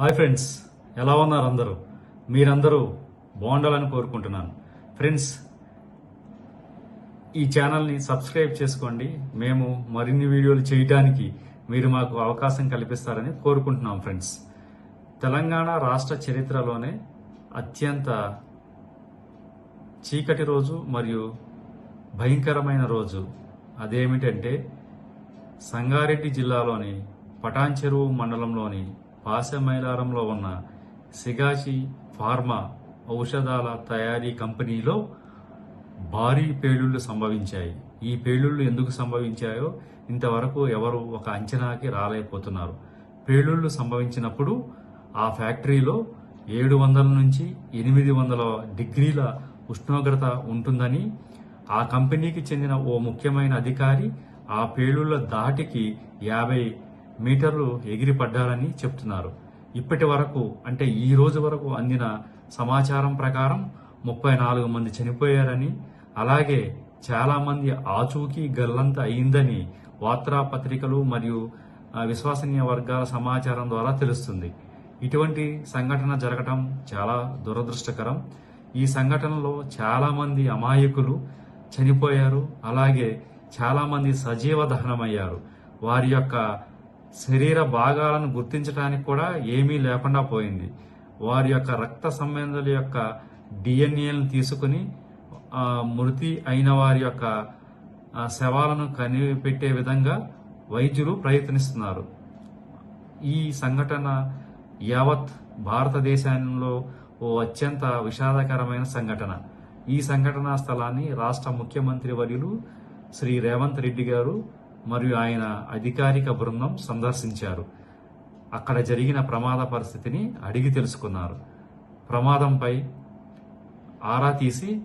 Hi friends ఎలా ఉన్నారు అందరూ? మీరందరూ బాగుండాలని కోరుకుంటున్నాను. ఫ్రెండ్స్ ఈ ఛానల్ని సబ్స్క్రైబ్ చేసుకోండి. మేము మరిన్ని వీడియోలు చేయడానికి మీరు మాకు అవకాశం కల్పిస్తారని కోరుకుంటున్నాం ఫ్రెండ్స్. తెలంగాణ రాష్ట్ర చరిత్రలోనే అత్యంత చీకటి రోజు మరియు భయంకరమైన రోజు అదేమిటంటే సంగారెడ్డి జిల్లాలోని పటాన్ చెరువు మండలంలోని పాసమైలారంలో ఉన్న సిగాచి ఫార్మా ఔషధాల తయారీ కంపెనీలో భారీ పేలుళ్ళు సంభవించాయి. ఈ పేలుళ్ళు ఎందుకు సంభవించాయో ఇంతవరకు ఎవరు ఒక అంచనాకి రాలేకపోతున్నారు. పేలుళ్ళు సంభవించినప్పుడు ఆ ఫ్యాక్టరీలో ఏడు వందల నుంచి ఎనిమిది వందల డిగ్రీల ఉష్ణోగ్రత ఉంటుందని ఆ కంపెనీకి చెందిన ఓ ముఖ్యమైన అధికారి ఆ పేలుళ్ళ దాటికి యాభై మీటర్లు ఎగిరి పడ్డారని చెప్తున్నారు. ఇప్పటి వరకు అంటే ఈ రోజు వరకు అందిన సమాచారం ప్రకారం ముప్పై నాలుగు మంది చనిపోయారని అలాగే చాలామంది ఆచూకీ గల్లంత అయిందని వార్తాపత్రికలు మరియు విశ్వసనీయ వర్గాల సమాచారం ద్వారా తెలుస్తుంది. ఇటువంటి సంఘటన జరగటం చాలా దురదృష్టకరం. ఈ సంఘటనలో చాలామంది అమాయకులు చనిపోయారు. అలాగే చాలామంది సజీవ దహనమయ్యారు. వారి యొక్క శరీర భాగాలను గుర్తించడానికి కూడా ఏమీ లేకుండా పోయింది. వారి యొక్క రక్త సంబంధుల యొక్క డిఎన్ఏలను తీసుకుని మృతి అయిన వారి యొక్క శవాలను కనిపెట్టే విధంగా వైద్యులు ప్రయత్నిస్తున్నారు. ఈ సంఘటన యావత్ భారతదేశంలో ఓ అత్యంత విషాదకరమైన సంఘటన. ఈ సంఘటనా స్థలాన్ని రాష్ట్ర ముఖ్యమంత్రి వర్యులు శ్రీ రేవంత్ రెడ్డి గారు మరియు ఆయన అధికారిక బృందం సందర్శించారు. అక్కడ జరిగిన ప్రమాద పరిస్థితిని అడిగి తెలుసుకున్నారు. ప్రమాదంపై ఆరా తీసి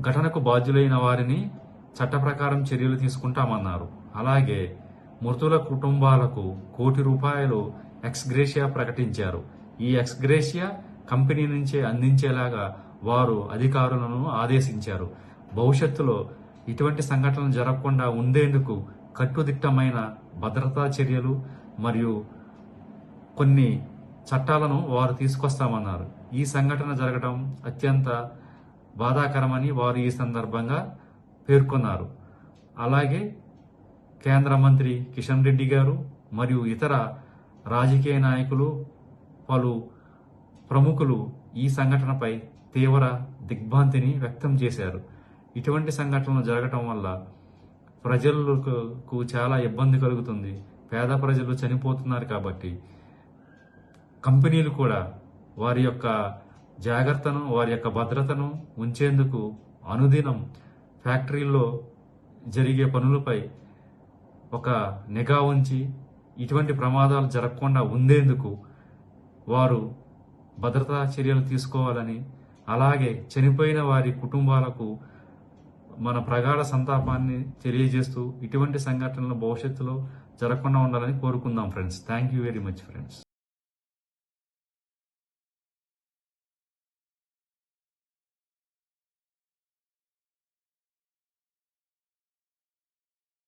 ఘటనకు బాధ్యులైన వారిని చట్ట ప్రకారం చర్యలు తీసుకుంటామన్నారు. అలాగే మృతుల కుటుంబాలకు కోటి రూపాయలు ఎక్స్గ్రేషియా ప్రకటించారు. ఈ ఎక్స్గ్రేషియా కంపెనీ నుంచే అందించేలాగా వారు అధికారులను ఆదేశించారు. భవిష్యత్తులో ఇటువంటి సంఘటనలు జరగకుండా ఉండేందుకు కట్టుదిట్టమైన భద్రతా చర్యలు మరియు కొన్ని చట్టాలను వారు తీసుకొస్తామన్నారు. ఈ సంఘటన జరగడం అత్యంత బాధాకరమని వారు ఈ సందర్భంగా పేర్కొన్నారు. అలాగే కేంద్ర మంత్రి కిషన్ రెడ్డి గారు మరియు ఇతర రాజకీయ నాయకులు పలు ప్రముఖులు ఈ సంఘటనపై తీవ్ర దిగ్భ్రాంతిని వ్యక్తం చేశారు. ఇటువంటి సంఘటనలు జరగటం వల్ల ప్రజలకు చాలా ఇబ్బంది కలుగుతుంది. పేద ప్రజలు చనిపోతున్నారు కాబట్టి కంపెనీలు కూడా వారి యొక్క జాగ్రత్తను వారి యొక్క భద్రతను ఉంచేందుకు అనుదినం ఫ్యాక్టరీల్లో జరిగే పనులపై ఒక నిఘా ఉంచి ఇటువంటి ప్రమాదాలు జరగకుండా ఉండేందుకు వారు భద్రతా చర్యలు తీసుకోవాలని అలాగే చనిపోయిన వారి కుటుంబాలకు మన ప్రగాఢ సంతాపాన్ని తెలియజేస్తూ ఇటువంటి సంఘటనలు భవిష్యత్తులో జరగకుండా ఉండాలని కోరుకుందాం friends thank you very much friends